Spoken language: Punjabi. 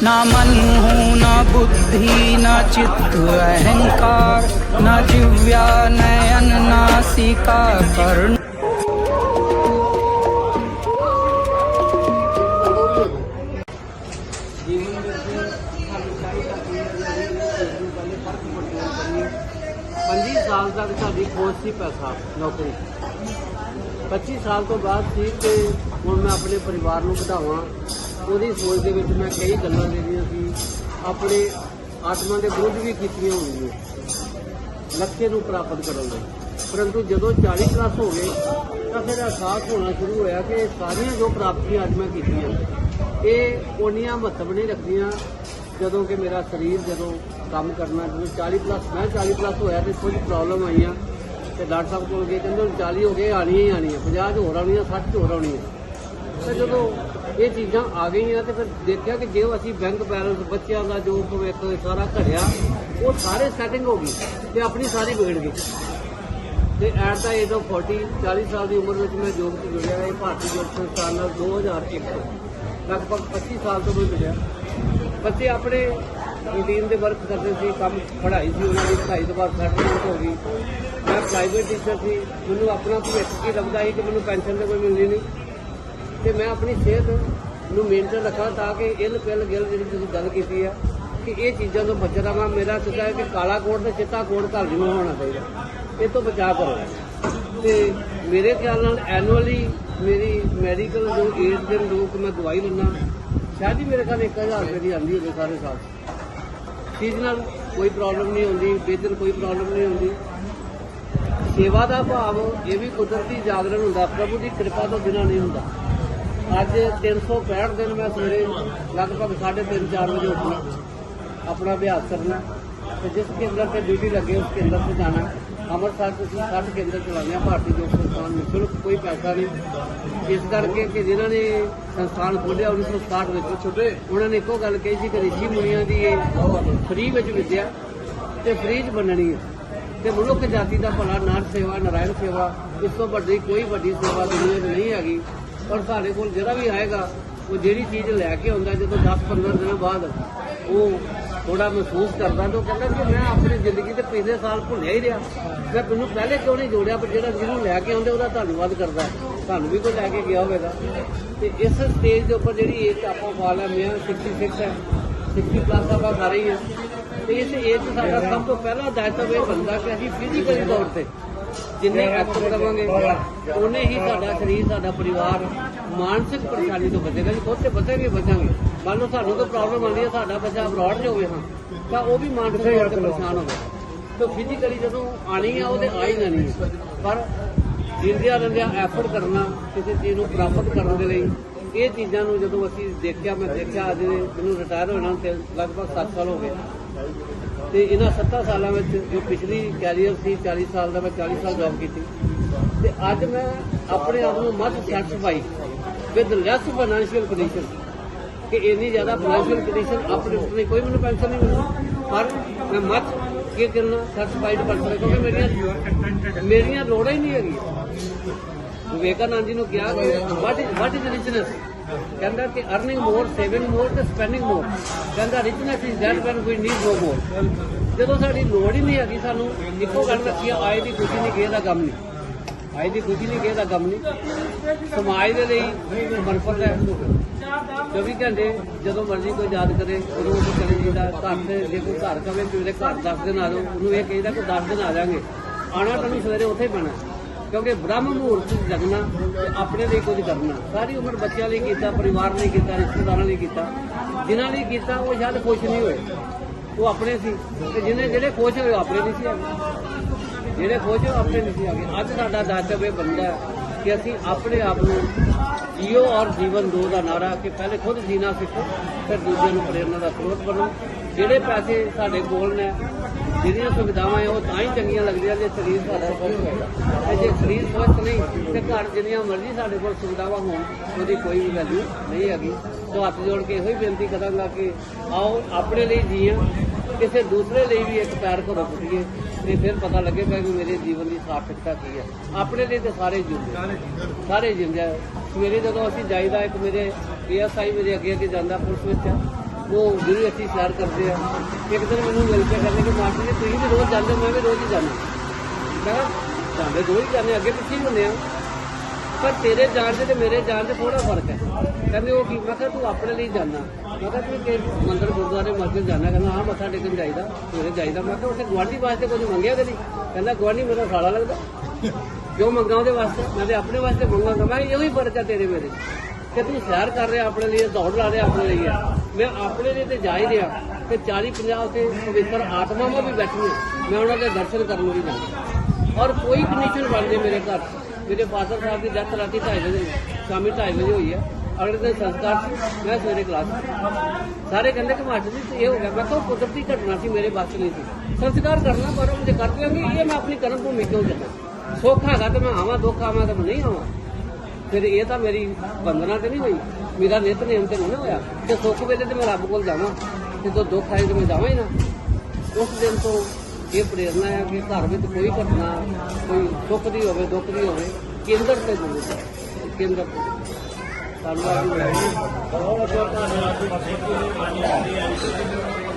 न मन हूँ न बुद्धि न चित्त अहंकार न जिव्या नयन नासिका कर्ण ਜੀਵਨ ਵਿੱਚ ਸਾਨੂੰ ਚਾਹੀਦਾ ਕਿ ਅਸੀਂ ਨੂੰ ਪਹਿਲੇ ਫਰਕ ਮਹਿਸੂਸ ਕਰੀਏ 25 ਸਾਲ ਤੱਕ ਸਾਡੀ ਖੋਜ ਸੀ ਪੈਸਾ ਨੌਕਰੀ 25 ਸਾਲ ਤੋਂ ਬਾਅਦ ਸੀ ਕਿ ਹੁਣ ਮੈਂ ਆਪਣੇ ਪਰਿਵਾਰ ਨੂੰ ਵਧਾਵਾਂ ਉਹਦੀ ਸੋਚ ਦੇ ਵਿੱਚ ਮੈਂ ਕਈ ਗੱਲਾਂ ਜਿਹੜੀਆਂ ਸੀ। ਆਪਣੇ ਆਤਮਾ ਦੇ ਵਿਰੁੱਧ ਵੀ ਕੀਤੀਆਂ ਹੋਣਗੀਆਂ। ਲੱਕੇ ਨੂੰ ਪ੍ਰਾਪਤ ਕਰਨ ਲਈ। ਪਰੰਤੂ ਜਦੋਂ 40 ਪਲੱਸ ਹੋ ਗਏ, ਤਾਂ ਫਿਰ ਅਹਿਸਾਸ ਹੋਣਾ ਸ਼ੁਰੂ ਹੋਇਆ ਕਿ ਸਾਰੀਆਂ ਜੋ ਪ੍ਰਾਪਤੀਆਂ ਅੱਜ ਮੈਂ ਕੀਤੀਆਂ, ਇਹ ਉਹਨੀਆਂ ਮਹੱਤਵ ਨਹੀਂ ਰੱਖਦੀਆਂ ਜਦੋਂ ਕਿ ਮੇਰਾ ਸਰੀਰ ਜਦੋਂ ਕੰਮ ਕਰਨਾ, ਜਦੋਂ 40 ਪਲੱਸ ਮੈਂ 40 ਪਲੱਸ ਹੋਇਆ ਤੇ ਕੁਝ ਪ੍ਰੋਬਲਮ ਆਈਆਂ ਤੇ ਡਾਕਟਰ ਸਾਹਿਬ ਕੋਲ ਗਏ, ਕਹਿੰਦੇ 40 ਹੋ ਗਏ ਆਣੀਆਂ ਹੀ ਆਣੀਆਂ 50 ਹੋਰ ਆਉਣੀਆਂ 60 ਹੋਰ ਆਉਣੀਆਂ। ਤੇ ਜਦੋਂ ਇਹ ਚੀਜ਼ਾਂ ਆ ਗਈਆਂ ਤੇ ਫਿਰ ਦੇਖਿਆ ਕਿ ਜੇ ਅਸੀਂ ਬੈਂਕ ਬੈਲੈਂਸ ਬੱਚਿਆਂ ਦਾ ਜੋ ਭਵਿੱਖ ਸਾਰਾ ਘੜਿਆ ਉਹ ਸਾਰੇ ਸੈਟਿੰਗ ਹੋ ਗਈ ਤੇ ਆਪਣੀ ਸਾਰੀ ਵਿਗੜ ਗਈ। ਤੇ ਐਟ ਦਾ ਏਜ ਆਫ 40 40 ਸਾਲ ਦੀ ਉਮਰ ਵਿੱਚ ਮੈਂ ਜੋਬ 'ਚ ਜੁੜਿਆ ਇਹ ਭਾਰਤੀ ਯੋਗ ਸੰਸਥਾਨ ਨਾਲ 2001 ਤੋਂ ਲਗਭਗ 25 ਸਾਲ ਤੋਂ ਮੈਂ ਜੁੜਿਆ। ਬੱਚੇ ਆਪਣੇ ਰੂਟੀਨ ਦੇ ਵਰਕ ਕਰਦੇ ਸੀ, ਕੰਮ ਪੜ੍ਹਾਈ ਸੀ, ਉਹਨਾਂ ਦੀ ਪੜ੍ਹਾਈ ਤੋਂ ਬਾਅਦ ਸਰਟੀਫਿਕੇਟ ਹੋ ਗਈ। ਮੈਂ ਪ੍ਰਾਈਵੇਟ ਟੀਚਰ ਸੀ, ਮੈਨੂੰ ਆਪਣਾ ਭਵਿੱਖ ਕੀ ਲੱਭਦਾ ਸੀ ਕਿ ਮੈਨੂੰ ਪੈਨਸ਼ਨ ਤੇ ਕੋਈ ਮਿਲਦੀ ਨਹੀਂ। ਤੇ ਮੈਂ ਆਪਣੀ ਸਿਹਤ ਨੂੰ ਮੇਨਟੇਨ ਰੱਖਾਂ ਤਾਂ ਕਿ ਇਲ ਪਿਲ ਗਿਲ ਜਿਹੜੀ ਤੁਸੀਂ ਗੱਲ ਕੀਤੀ ਆ, ਕਿ ਇਹ ਚੀਜ਼ਾਂ ਤੋਂ ਬਚ ਰਵਾਂ ਮੇਰਾ ਸਿੱਧਾ ਹੈ ਕਿ ਕਾਲਾ ਕੋਟ ਤੇ ਚਿੱਟਾ ਕੋਟ ਘਰ ਜਿਵੇਂ ਹੋਣਾ ਚਾਹੀਦਾ। ਇਹ ਤੋਂ ਬਚਾਅ ਕਰੋ। ਤੇ ਮੇਰੇ ਖਿਆਲ ਨਾਲ ਐਨੂਅਲੀ ਮੇਰੀ ਮੈਡੀਕਲ ਜੋ ਏਡ ਦੇ ਲੋਕ ਮੈਂ ਦਵਾਈ ਲੈਣਾ ਸ਼ਾਇਦ ਹੀ ਮੇਰੇ ਖਿਆਲ 1000 ਰੁਪਏ ਦੀ ਆਉਂਦੀ ਹੋਵੇ ਸਾਰੇ ਸਾਲ। ਸੀਜ਼ਨਲ ਕੋਈ ਪ੍ਰੋਬਲਮ ਨਹੀਂ ਹੁੰਦੀ ਬੇਦਰ ਕੋਈ ਪ੍ਰੋਬਲਮ ਨਹੀਂ ਹੁੰਦੀ। ਸੇਵਾ ਦਾ ਭਾਵ ਇਹ ਵੀ ਕੁਦਰਤੀ ਜਾਗਰਣ ਹੁੰਦਾ, ਪ੍ਰਭੂ ਦੀ ਕਿਰਪਾ ਤੋਂ ਬਿਨਾਂ ਨਹੀਂ ਹੁੰਦਾ। ਅੱਜ 365 ਦਿਨ ਮੈਂ ਸਵੇਰੇ ਲਗਭਗ 3:30 4 ਵਜੇ ਉੱਠਣਾ ਆਪਣਾ ਅਭਿਆਸ ਕਰਨਾ। ਤੇ ਜਿਸ ਕੇਂਦਰ ਤੇ ਡਿਊਟੀ ਲੱਗੇ ਉਸ ਕੇਂਦਰ ਤੇ ਜਾਣਾ। ਅੰਮ੍ਰਿਤਸਰ ਤੋਂ ਅਸੀਂ 60 ਕੇਂਦਰ ਚਲਾਉਂਦੇ ਹਾਂ ਭਾਰਤੀ ਯੋਗ ਸੰਸਥਾਨ ਵਿੱਚ। ਸ਼ੁਲਕ ਕੋਈ ਪੈਸਾ ਨਹੀਂ। ਇਸ ਕਰਕੇ ਕਿ ਜਿਨ੍ਹਾਂ ਨੇ ਸੰਸਥਾਨ ਖੋਲ੍ਹਿਆ 1967 ਵਿੱਚ। ਛੋਟੇ। ਉਹਨਾਂ ਨੇ ਇੱਕੋ ਗੱਲ ਕਹੀ ਸੀ ਕਿ ਰਿਸ਼ੀ ਮੁਨੀਆਂ ਦੀ ਇਹ ਫ੍ਰੀ ਵਿੱਚ ਵਿਦਿਆ ਤੇ ਫ੍ਰੀ ਚ ਬਣਨੀ ਹੈ। ਤੇ ਮਨੁੱਖ ਜਾਤੀ ਦਾ ਭਲਾ ਨਾਰ ਸੇਵਾ ਨਾਰਾਇਣ ਸੇਵਾ ਇਸ ਤੋਂ ਵੱਡੀ ਕੋਈ ਵੱਡੀ ਸੇਵਾ ਦੁਨੀਆ 'ਚ ਨਹੀਂ ਹੈਗੀ। ਪਰ ਸਾਡੇ ਕੋਲ ਜਿਹੜਾ ਵੀ ਆਏਗਾ, ਉਹ ਜਿਹੜੀ ਚੀਜ਼ ਲੈ ਕੇ ਆਉਂਦਾ ਜਦੋਂ 10-15 ਦਿਨਾਂ ਬਾਅਦ, ਉਹ ਥੋੜਾ ਮਹਿਸੂਸ ਕਰਦਾ ਤਾਂ ਉਹ ਕਹਿੰਦਾ ਕਿ ਮੈਂ ਆਪਣੀ ਜ਼ਿੰਦਗੀ ਦੇ ਪਿਛਲੇ ਸਾਲ ਭੁੱਲਿਆ ਹੀ ਰਿਹਾ। ਮੈਂ ਮੈਨੂੰ ਪਹਿਲੇ ਕਿਉਂ ਨਹੀਂ ਜੋੜਿਆ, ਪਰ ਜਿਹੜਾ ਜਿਹਨੂੰ ਲੈ ਕੇ ਆਉਂਦੇ, ਉਹਦਾ ਧੰਨਵਾਦ ਕਰਦਾ। ਤੁਹਾਨੂੰ ਵੀ ਕੋਈ ਲੈ ਕੇ ਗਿਆ ਹੋਵੇਗਾ। ਤੇ ਇਸ ਸਟੇਜ ਦੇ ਉੱਪਰ ਜਿਹੜੀ ਏਜ ਆਪਾਂ ਪਾ ਲੈਂਦੇ ਆ 66 ਹੈ। 60 ਪਲੱਸ ਆਪਾਂ ਸਾਰੇ ਹੀ ਆ ਤੇ ਇਸ ਏਜ 'ਚ ਸਾਡਾ ਸਭ ਤੋਂ ਪਹਿਲਾ ਦਾਇਤਵ ਇਹ ਬਣਦਾ ਕਿ ਅਸੀਂ ਫਿਜ਼ੀਕਲੀ ਤੌਰ ਤੇ ਜਿੰਨੇ ਐਕਟਿਵ ਰਵਾਂਗੇ ਉਹਨੇ ਹੀ ਸਾਡਾ ਸਰੀਰ, ਸਾਡਾ ਪਰਿਵਾਰ ਮਾਨਸਿਕ ਪਰੇਸ਼ਾਨੀ ਤੋਂ ਬਚੇਗਾ ਜੀ। ਖੁਦ ਤੇ ਬਚਾਂਗੇ ਬਚਾਂਗੇ। ਮੰਨ ਲਓ ਸਾਨੂੰ ਕੋਈ ਪ੍ਰੋਬਲਮ ਆਉਂਦੀ ਹੈ, ਸਾਡਾ ਬੱਚਾ ਅਬਰੋਡ 'ਚ ਹਾਂ, ਤਾਂ ਉਹ ਵੀ ਮਾਨਸਿਕ ਤੌਰ ਤੇ ਪਰੇਸ਼ਾਨ ਹੋਵੇ। ਤਾਂ ਫਿਜ਼ੀਕਲੀ ਜਦੋਂ ਆਣੀ ਆ, ਉਹਦੇ ਆ ਹੀ ਜਾਣੀ ਪਰ ਜਿੰਦਿਆਂ ਰੰਦਿਆਂ ਐਫਰਟ ਕਰਨਾ, ਕਿਸੇ ਚੀਜ਼ ਨੂੰ ਪ੍ਰਾਪਤ ਕਰਨ ਦੇ ਲਈ, ਇਹ ਚੀਜ਼ਾਂ ਨੂੰ ਜਦੋਂ ਅਸੀਂ ਦੇਖਿਆ, ਮੈਂ ਦੇਖਿਆ ਅੱਜ ਮੈਨੂੰ ਰਿਟਾਇਰ ਹੋਣਾ ਤੇ ਲਗਭਗ 7 ਸਾਲ ਹੋ ਗਏ। ਤੇ ਇਹਨਾਂ 7 ਸਾਲਾਂ ਵਿੱਚ ਜੋ ਪਿਛਲੀ ਕੈਰੀਅਰ ਸੀ 40 ਸਾਲ ਦਾ ਮੈਂ 40 ਸਾਲ ਜੌਬ ਕੀਤੀ। ਤੇ ਅੱਜ ਮੈਂ ਆਪਣੇ ਆਪ ਨੂੰ much satisfy with less financial condition ਕਿ ਇੰਨੀ ਜ਼ਿਆਦਾ ਫਾਈਨੈਂਸ਼ੀਅਲ ਕੰਡੀਸ਼ਨ ਆਪਣੇ ਉੱਤੇ ਕੋਈ ਮੈਨੂੰ ਪੈਨਸ਼ਨ ਨਹੀਂ ਮਿਲਦੀ। ਪਰ ਮੈਂ ਮੱਚ ਕੀ ਕਰਨਾ ਸੈਟੀਸਫਾਈਡ ਪਰਸਨ ਕਿਉਂਕਿ ਮੇਰੀਆਂ ਮੇਰੀਆਂ ਲੋੜਾਂ ਹੀ ਨਹੀਂ ਹੈਗੀਆਂ। ਵਿਵੇਕਾਨੰਦ ਜੀ ਨੂੰ ਕਿਹਾ ਕਿ what is what is richness ਕਹਿੰਦਾ ਕਿ ਅਰਨਿੰਗ ਮੋਰ ਸੇਵਿੰਗ ਮੋਰ ਤੇ ਸਪੈਂਡਿੰਗ ਮੋਰ ਕਹਿੰਦਾ richness is that when we need no more ਜਦੋਂ ਸਾਡੀ ਲੋੜ ਹੀ ਨਹੀਂ ਹੈਗੀ ਸਾਨੂੰ, ਇੱਕੋ ਗੱਲ ਰੱਖੀ ਆ ਆਏ ਦੀ ਖੁਸ਼ੀ ਨਹੀਂ ਕਿਸੇ ਦਾ ਗਮ ਨਹੀਂ। ਆਏ ਦੀ ਖੁਸ਼ੀ ਨਹੀਂ ਕਿਸੇ ਦਾ ਕੰਮ ਨਹੀਂ। ਸਮਾਜ ਦੇ ਲਈ ਸਮਰਪਿਤ ਹੈ। 24 ਘੰਟੇ ਜਦੋਂ ਮਰਜ਼ੀ ਕੋਈ ਯਾਦ ਕਰੇ ਉਦੋਂ ਉਹ ਚਲੇ ਜਾਂਦਾ ਘਰ ਤੇ, ਜੇ ਕੋਈ ਘਰ ਕਵੇ ਕਿ ਮੇਰੇ ਘਰ 10 ਦਿਨ ਆ ਜਾਓ, ਉਹਨੂੰ ਇਹ ਕਹੀਦਾ ਕਿ 10 ਦਿਨ ਆ ਜਾਾਂਗੇ। ਆਣਾ ਤੁਹਾਨੂੰ ਸਵੇਰੇ ਉੱਥੇ ਹੀ ਪੈਣਾ। ਕਿਉਂਕਿ ਬ੍ਰਹਮ ਮੁਹੂਰਤ 'ਚ ਜਗਣਾ ਤੇ ਆਪਣੇ ਲਈ ਕੁਝ ਕਰਨਾ। ਸਾਰੀ ਉਮਰ ਬੱਚਿਆਂ ਲਈ ਕੀਤਾ, ਪਰਿਵਾਰ ਲਈ ਕੀਤਾ, ਰਿਸ਼ਤੇਦਾਰਾਂ ਲਈ ਕੀਤਾ। ਜਿਨ੍ਹਾਂ ਲਈ ਕੀਤਾ, ਉਹ ਸ਼ਾਇਦ ਖੁਸ਼ ਨਹੀਂ ਹੋਏ। ਉਹ ਆਪਣੇ ਸੀ। ਤੇ ਜਿਹਨੇ ਜਿਹੜੇ ਖੁਸ਼ ਹੋਏ, ਉਹ ਆਪਣੇ ਨਹੀਂ ਸੀ ਹੈਗੇ ਜਿਹੜੇ ਖੁਸ਼ ਹੋਏ ਆਪਣੇ ਨਹੀਂ ਸੀ ਹੈਗੇ ਅੱਜ ਸਾਡਾ ਦਾਤਵ ਇਹ ਬਣਦਾ ਕਿ ਅਸੀਂ ਆਪਣੇ ਆਪ ਨੂੰ ਜੀਓ ਔਰ ਜੀਵਨ ਦੋ ਦਾ ਨਾਰਾ ਕਿ ਪਹਿਲੇ ਖੁਦ ਜੀਣਾ ਸਿੱਖੋ, ਫਿਰ ਦੂਜਿਆਂ ਨੂੰ ਪ੍ਰੇਰਨਾ ਦਾ ਸਰੋਤ ਬਣੋ। ਜਿਹੜੇ ਪੈਸੇ ਸਾਡੇ ਕੋਲ ਨੇ ਜਿਹੜੀਆਂ ਸੁਵਿਧਾਵਾਂ ਹੈ ਉਹ ਤਾਂ ਹੀ ਚੰਗੀਆਂ ਲੱਗਦੀਆਂ ਜੇ ਸਰੀਰ ਸਾਡਾ ਸਵਸਥ ਹੋਏਗਾ। ਤੇ ਜੇ ਸਰੀਰ ਸਵਸਥ ਨਹੀਂ, ਤੇ ਘਰ ਜਿੰਨੀਆਂ ਮਰਜ਼ੀ ਸਾਡੇ ਕੋਲ ਸੁਵਿਧਾਵਾਂ ਹੋਣ, ਉਹਦੀ ਕੋਈ ਵੀ ਵੈਲਿਊ ਨਹੀਂ ਹੈਗੀ। ਸੋ ਹੱਥ ਜੋੜ ਕੇ ਇਹੋ ਹੀ ਬੇਨਤੀ ਕਰਾਂਗਾ ਕਿ ਆਓ, ਆਪਣੇ ਲਈ ਜੀਆਂ ਕਿਸੇ ਦੂਸਰੇ ਲਈ ਵੀ ਇੱਕ ਪੈਰ ਘਰੋਂ ਪੁੱਟੀਏ, ਤੇ ਫਿਰ ਪਤਾ ਲੱਗੇਗਾ ਕਿ ਮੇਰੇ ਜੀਵਨ ਦੀ ਸਾਰਥਕਤਾ ਕੀ ਹੈ। ਆਪਣੇ ਲਈ ਤੇ ਸਾਰੇ ਜਿਉਂਦੇ ਸਾਰੇ ਜਿਉਂਦੇ ਆ। ਸਵੇਰੇ ਜਦੋਂ ਅਸੀਂ ਜਾਈਦਾ, ਇੱਕ ਮੇਰੇ ਪੀਐਸਆਈ ਮੇਰੇ ਅੱਗੇ ਅੱਗੇ ਜਾਂਦਾ ਪੁਲਿਸ ਵਿੱਚ। ਉਹ ਜਿਹੜੀ ਅਸੀਂ ਸੈਰ ਕਰਦੇ ਆ ਇੱਕ ਦਿਨ ਮੈਨੂੰ ਮਿਲ ਕੇ ਕਹਿੰਦੇ ਕਿ ਮਾਸਟਰ ਜੀ ਤੁਸੀਂ ਵੀ ਰੋਜ਼ ਜਾਂਦੇ ਹੋ, ਮੈਂ ਵੀ ਰੋਜ਼ ਹੀ ਜਾਂਦਾ। ਮੈਂ ਕਿਹਾ ਜਾਂਦੇ ਰੋਜ਼ ਹੀ ਜਾਂਦੇ ਅੱਗੇ ਪਿੱਛੇ ਹੀ ਹੁੰਦੇ ਆ। ਪਰ ਤੇਰੇ ਜਾਣ ਦੇ ਤੇ ਮੇਰੇ ਜਾਣ ਦੇ ਥੋੜਾ ਫ਼ਰਕ ਹੈ। ਕਹਿੰਦੇ ਉਹ ਕੀ ਮੈਂ ਕਿਹਾ ਤੂੰ ਆਪਣੇ ਲਈ ਜਾਣਾ ਮੈਂ ਕਿਹਾ ਤੂੰ ਕਿ ਮੰਦਰ ਗੁਰਦੁਆਰੇ ਮਸਜਿਦ ਜਾਣਾ ਕਹਿੰਦਾ ਹਾਂ ਮੱਥਾ ਟੇਕਣ ਜਾਈਦਾ ਸਵੇਰੇ ਜਾਈਦਾ। ਮੈਂ ਕਿਹਾ ਉੱਥੇ ਗੁਆਂਢੀ ਵਾਸਤੇ ਕੁਝ ਮੰਗਿਆ ਕਦੀ ਕਹਿੰਦਾ ਗੁਆਂਢੀ ਮੇਰਾ ਸਾਲਾ ਲੱਗਦਾ। ਕਿਉਂ ਮੰਗਾ ਉਹਦੇ ਵਾਸਤੇ ਮੈਂ ਤੇ ਆਪਣੇ ਵਾਸਤੇ ਮੰਗਾਂਗਾ। ਮੈਂ ਕਿਹਾ ਇਹੋ ਹੀ ਫ਼ਰਕ ਹੈ ਤੇਰੇ ਮੇਰੇ। ਕਿ ਤੂੰ ਸੈਰ ਕਰ ਰਿਹਾ ਆਪਣੇ ਲਈ ਦੌੜ ਲਾ ਰਿਹਾ ਆਪਣੇ ਲਈ ਹੈ। ਮੈਂ ਆਪਣੇ ਲਈ ਤੇ ਜਾ ਹੀ ਰਿਹਾ ਤੇ 40 50 ਉੱਥੇ ਪਵਿੱਤਰ ਆਤਮਾਵਾਂ ਵੀ ਬੈਠੀਆਂ ਮੈਂ ਉਹਨਾਂ ਦੇ ਦਰਸ਼ਨ ਕਰਨ ਲਈ ਜਾਣਾ। ਔਰ ਕੋਈ ਕੰਡੀਸ਼ਨ ਬਣ ਜੇ ਮੇਰੇ ਘਰ। ਮੇਰੇ ਫਾਦਰ ਸਾਹਿਬ ਦੀ ਡੈਥ ਰਾਤੀ 2:30 ਵਜੇ ਸ਼ਾਮੀ 2:30 ਵਜੇ ਹੋਈ ਹੈ। ਅਗਲੇ ਦਿਨ ਸੰਸਕਾਰ ਸੀ, ਮੈਂ ਸਵੇਰੇ ਕਲਾਸ ਸਾਰੇ ਕਹਿੰਦੇ ਕਿ ਮਾਸਟਰ ਜੀ, ਇਹ ਹੋ ਗਿਆ। ਮੈਂ ਕਿਹਾ ਕੁਦਰਤੀ ਘਟਨਾ ਸੀ, ਮੇਰੇ ਬਸ ਨਹੀਂ ਸੀ। ਸੰਸਕਾਰ ਕਰਨਾ, ਪਰ ਉਹ ਕਰ ਦਿਆਂਗੇ, ਇਹ ਮੈਂ ਆਪਣੀ ਕਰਮ ਭੂਮੀ ਕਿਉਂ ਚੱਲਾਂ ਸੁੱਖ ਹੈਗਾ ਤਾਂ ਮੈਂ ਆਵਾਂ, ਦੁੱਖ ਆਵਾਂ ਤਾਂ ਮੈਂ ਨਹੀਂ ਆਵਾਂ। ਫਿਰ ਇਹ ਤਾਂ ਮੇਰੀ ਬੰਦਨਾ ਤੇ ਨਹੀਂ ਹੋਈ। ਮੇਰਾ ਨਿਤ ਨੇਮ ਤੇ ਨਹੀਂ ਨਾ ਹੋਇਆ। ਤੇ ਸੁੱਖ ਵੇਲੇ ਤੇ ਮੈਂ ਰੱਬ ਕੋਲ ਜਾਵਾਂ ਜਦੋਂ ਦੁੱਖ ਆਏ ਤੇ ਮੈਂ ਜਾਵਾਂ ਹੀ ਨਾ। ਉਸ ਦਿਨ ਤੋਂ ਇਹ ਪ੍ਰੇਰਨਾ ਹੈ ਕਿ ਘਰ ਵਿੱਚ ਕੋਈ ਘਟਨਾ, ਕੋਈ ਸੁੱਖ ਦੀ ਹੋਵੇ, ਦੁੱਖ ਦੀ ਹੋਵੇ, ਕੇਂਦਰ ਤੇ ਜ਼ਰੂਰ ਕੇਂਦਰ ਤੇ ਧੰਨਵਾਦ। ਜੀ